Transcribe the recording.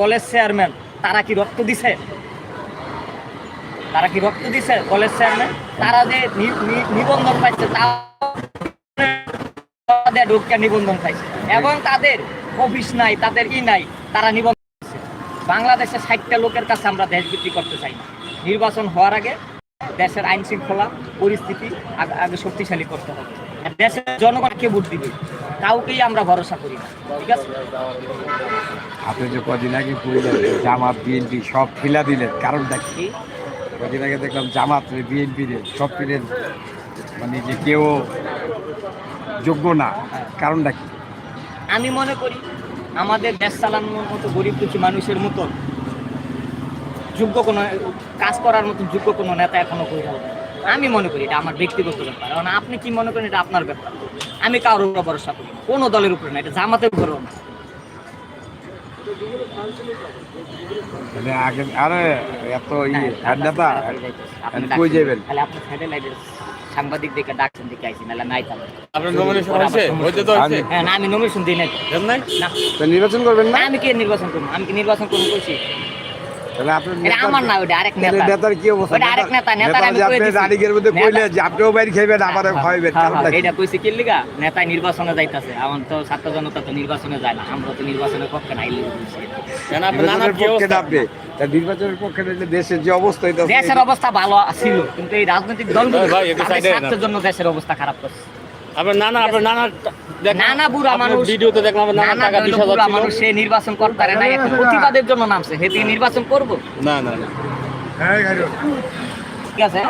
College chairman, তারা কি রক্ত দিছে? তারা কি রক্ত দিছে কলেজ চেয়ারম্যান? তারা যে নিবন্ধন পাইছে তাদের ঢুকে নিবন্ধন পাইছে। এবং তাদের অফিস নাই, তাদের ই নাই, তারা নিবন্ধন। বাংলাদেশে ষাটটা লোকের কাছে আমরা দেশ বিক্রি করতে চাই নির্বাচন হওয়ার আগে দেশের আইন শৃঙ্খলা, পরিস্থিতি আগে শক্তিশালী করতে হবে। দেশের জনগণকে ভোট দিবে, কাউকেই আমরা ভরসা করি না। ঠিক আছে? আপনি যে কদিন আগে বললেন জামাত, বিএনপি সব ফিলা দিলেন, কারণটা কি? কদিন আগে দেখলাম জামাত বিএনপি সব ফিলেন মানে যে কেউ যোগ্য না, কারণটা কি? আমি মনে করি আমাদের দেশ চালানোর মতো গরিব দুঃখী মানুষের মতো যোগ্য কোনো কাজ করার মতো যোগ্য কোনো নেতা এখনও করে আমি মনে করি এটা আমার ব্যক্তিগত ব্যাপার। কারণ আপনি কি মনে করেন এটা আপনার ব্যাপার? আমি কারোর ভরসা করি কোনো দলের উপরে না, এটা জামাতের উপরেও না। মানে আগে আরে এত ই হ্যাঁ, আপনি কই যাবেন? তাহলে আপনি স্যাটেলাইটের সাংবাদিক দেখে ডাকছেন দিকে আইছি নাহলে নাই তাহলে। আপনার নমিনেশন হয়েছে? হইতে তো হয়েছে? হ্যাঁ না আমি নমিনেশন দিই নাই। দেন নাই? না। তো নির্বাচন করবেন না? না, আমি কে নির্বাচন করব? আমি কি নির্বাচন করব কইছি? তাহলে আপনার আমার না ওটা আরেক নেতা নেতার। কি অবস্থা? ওটা আরেক নেতা, নেতার নেতার আমি যে দিছি। রানিকের মধ্যে কইলে যে আপনিও বাইরে খাইবেন আমারও খাইবেন কারণটা কি? এটা কইছে কি লিগা? নেতাই নির্বাচনে যাইতাছে। আমার তো ছাত্র জনতা তো নির্বাচনে যায় না আমরা তো নির্বাচনের পক্ষে নাই লিগে নির্বাচনের কি পক্ষে অবস্থা? আপনি তা নির্বাচনের পক্ষে নিলে দেশের যে অবস্থা এটা দেশের অবস্থা ভালো ছিল কিন্তু এই রাজনৈতিক দলগুলো জন্য দেশের অবস্থা খারাপ করছে। আপনার নানা আপনার নানার নানা বুড়া মানুষ। ভিডিওতে দেখলাম নানা নানা টাকা বিশ হইল হাজার বুড়া ছিল। মানুষ সে নির্বাচন করতে পারে না একটা প্রতিবাদের জন্য নামছে। হে তুই নির্বাচন করব? না না না। ঠিক আছে?